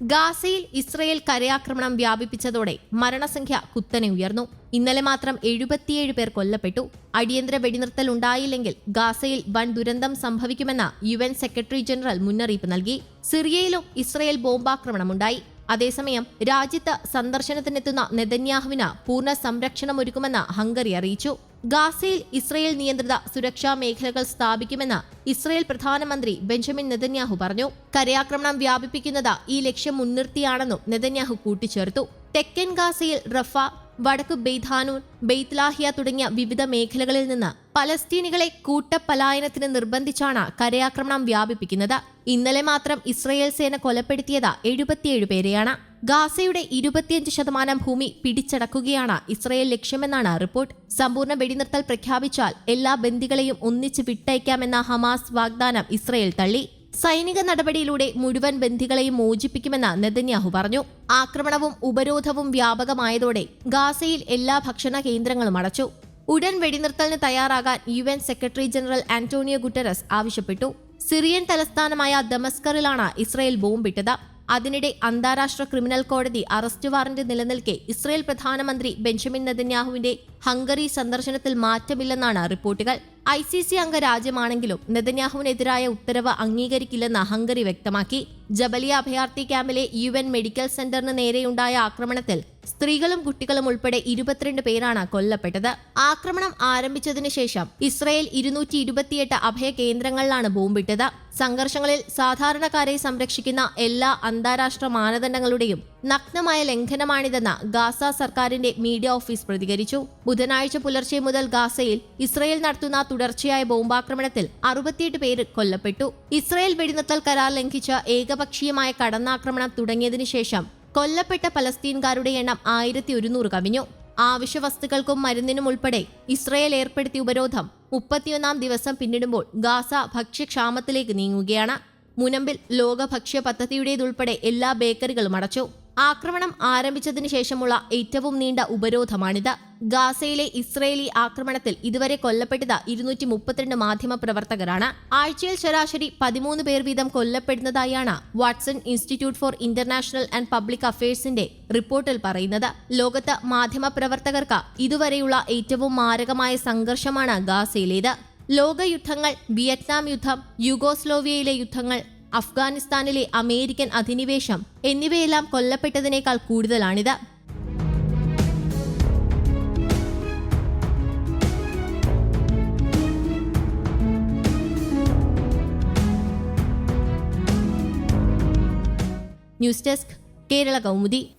ഗാസയിൽ ഇസ്രയേൽ കരയാക്രമണം വ്യാപിപ്പിച്ചതോടെ മരണസംഖ്യ കുത്തനെ ഉയർന്നു. ഇന്നലെ മാത്രം എഴുപത്തിയേഴ് പേർ കൊല്ലപ്പെട്ടു. അടിയന്തര വെടിനിർത്തൽ ഉണ്ടായില്ലെങ്കിൽ ഗാസയിൽ വൻ ദുരന്തം സംഭവിക്കുമെന്ന യു എൻ സെക്രട്ടറി ജനറൽ മുന്നറിയിപ്പ് നൽകി. സിറിയയിലും ഇസ്രയേൽ ബോംബാക്രമണമുണ്ടായി. അതേസമയം രാജ്യത്ത് സന്ദർശനത്തിനെത്തുന്ന നെതന്യാഹുവിന് പൂർണ സംരക്ഷണമൊരുക്കുമെന്ന് ഹംഗറി അറിയിച്ചു. ഗാസയിൽ ഇസ്രയേൽ നിയന്ത്രിത സുരക്ഷാ മേഖലകൾ സ്ഥാപിക്കുമെന്ന് ഇസ്രയേൽ പ്രധാനമന്ത്രി ബെഞ്ചമിൻ നെതന്യാഹു പറഞ്ഞു. കരയാക്രമണം വ്യാപിപ്പിക്കുന്നത് ഈ ലക്ഷ്യം മുൻനിർത്തിയാണെന്നും നെതന്യാഹു കൂട്ടിച്ചേർത്തു. തെക്കൻ ഗാസയിൽ റഫ വടക്ക് ബെയ്ഥാനൂൻ ബെയ്ത്ലാഹിയ തുടങ്ങിയ വിവിധ മേഖലകളിൽ നിന്ന് പലസ്തീനികളെ കൂട്ടപ്പലായനത്തിന് നിർബന്ധിച്ചാണ് കരയാക്രമണം വ്യാപിപ്പിക്കുന്നത്. ഇന്നലെ മാത്രം ഇസ്രയേൽ സേന കൊലപ്പെടുത്തിയത് എഴുപത്തിയേഴ് പേരെയാണ്. ഗാസയുടെ ഇരുപത്തിയഞ്ച് ശതമാനം ഭൂമി പിടിച്ചടക്കുകയാണ് ഇസ്രയേൽ ലക്ഷ്യമെന്നാണ് റിപ്പോർട്ട്. സമ്പൂർണ വെടിനിർത്തൽ പ്രഖ്യാപിച്ചാൽ എല്ലാ ബന്ദികളെയും ഒന്നിച്ച് വിട്ടയക്കാമെന്ന ഹമാസ് വാഗ്ദാനം ഇസ്രയേൽ തള്ളി. സൈനിക നടപടിയിലൂടെ മുഴുവൻ ബന്ധികളെയും മോചിപ്പിക്കുമെന്ന് നെതന്യാഹു പറഞ്ഞു. ആക്രമണവും ഉപരോധവും വ്യാപകമായതോടെ ഗാസയിൽ എല്ലാ ഭക്ഷണ കേന്ദ്രങ്ങളും അടച്ചു. ഉടൻ വെടിനിർത്തലിന് തയ്യാറാകാൻ U N secretary general Antonio Guterres ആവശ്യപ്പെട്ടു. സിറിയൻ തലസ്ഥാനമായ ദമസ്കറിലാണ് ഇസ്രയേൽ ബോംബിട്ടത്. അതിനിടെ അന്താരാഷ്ട്ര ക്രിമിനൽ കോടതി അറസ്റ്റ് വാറന്റ് നിലനിൽക്കെ ഇസ്രയേൽ പ്രധാനമന്ത്രി ബെഞ്ചമിൻ നെതന്യാഹുവിന്റെ ഹംഗറി സന്ദർശനത്തിൽ മാറ്റമില്ലെന്നാണ് റിപ്പോർട്ടുകൾ. ഐ സി സി അംഗ രാജ്യമാണെങ്കിലും നെതന്യാഹുവിനെതിരായ ഉത്തരവ് അംഗീകരിക്കില്ലെന്ന് ഹംഗറി വ്യക്തമാക്കി. ജബലിയ അഭയാർത്ഥി ക്യാമ്പിലെ യു എൻ മെഡിക്കൽ സെന്ററിന് നേരെയുണ്ടായ ആക്രമണത്തിൽ സ്ത്രീകളും കുട്ടികളും ഉൾപ്പെടെ ഇരുപത്തിരണ്ട് പേരാണ് കൊല്ലപ്പെട്ടത്. ആക്രമണം ആരംഭിച്ചതിനു ശേഷം ഇസ്രയേൽ ഇരുന്നൂറ്റി ഇരുപത്തിയെട്ട് അഭയ കേന്ദ്രങ്ങളിലാണ് ബോംബിട്ടത്. സംഘർഷങ്ങളിൽ സാധാരണക്കാരെ സംരക്ഷിക്കുന്ന എല്ലാ അന്താരാഷ്ട്ര മാനദണ്ഡങ്ങളുടെയും നഗ്നമായ ലംഘനമാണിതെന്ന് ഗാസ സർക്കാരിന്റെ മീഡിയ ഓഫീസ് പ്രതികരിച്ചു. ബുധനാഴ്ച പുലർച്ചെ മുതൽ ഗാസയിൽ ഇസ്രയേൽ നടത്തുന്ന തുടർച്ചയായ ബോംബാക്രമണത്തിൽ അറുപത്തിയെട്ട് പേര് കൊല്ലപ്പെട്ടു. ഇസ്രയേൽ വെടിനിർത്തൽ കരാർ ലംഘിച്ച് ഏകപക്ഷീയമായ കടന്നാക്രമണം തുടങ്ങിയതിനു ശേഷം കൊല്ലപ്പെട്ട പലസ്തീൻകാരുടെ എണ്ണം ആയിരത്തി ഒരുന്നൂറ് കവിഞ്ഞു. ആവശ്യ വസ്തുക്കൾക്കും മരുന്നിനും ഉൾപ്പെടെ ഇസ്രയേൽ ഏർപ്പെടുത്തിയ ഉപരോധം മുപ്പത്തിയൊന്നാം ദിവസം പിന്നിടുമ്പോൾ ഗാസ ഭക്ഷ്യക്ഷാമത്തിലേക്ക് നീങ്ങുകയാണ്. മുനമ്പിൽ ലോക ഭക്ഷ്യ പദ്ധതിയുടേതുൾപ്പെടെ എല്ലാ ബേക്കറികളും അടച്ചു. ആക്രമണം ആരംഭിച്ചതിന് ശേഷമുള്ള ഏറ്റവും നീണ്ട ഉപരോധമാണിത്. ഗാസയിലെ ഇസ്രയേലി ആക്രമണത്തിൽ ഇതുവരെ കൊല്ലപ്പെട്ടത് ഇരുന്നൂറ്റി മുപ്പത്തിരണ്ട് മാധ്യമ പ്രവർത്തകരാണ് ആഴ്ചയിൽ ശരാശരി പതിമൂന്ന് പേർ വീതം കൊല്ലപ്പെടുന്നതായാണ് Watson institute for international and public അഫയേഴ്സിന്റെ റിപ്പോർട്ടിൽ പറയുന്നത്. ലോകത്ത് മാധ്യമ പ്രവർത്തകർക്ക് ഇതുവരെയുള്ള ഏറ്റവും മാരകമായ സംഘർഷമാണ് ഗാസയിലേത്. ലോകയുദ്ധങ്ങൾ വിയറ്റ്നാം യുദ്ധം യുഗോസ്ലോവിയയിലെ യുദ്ധങ്ങൾ അഫ്ഗാനിസ്ഥാനിലെ അമേരിക്കൻ അധിനിവേശം എന്നിവയെല്ലാം കൊല്ലപ്പെട്ടതിനേക്കാൾ കൂടുതലാണിത്. News desk Kerala Kaumudi.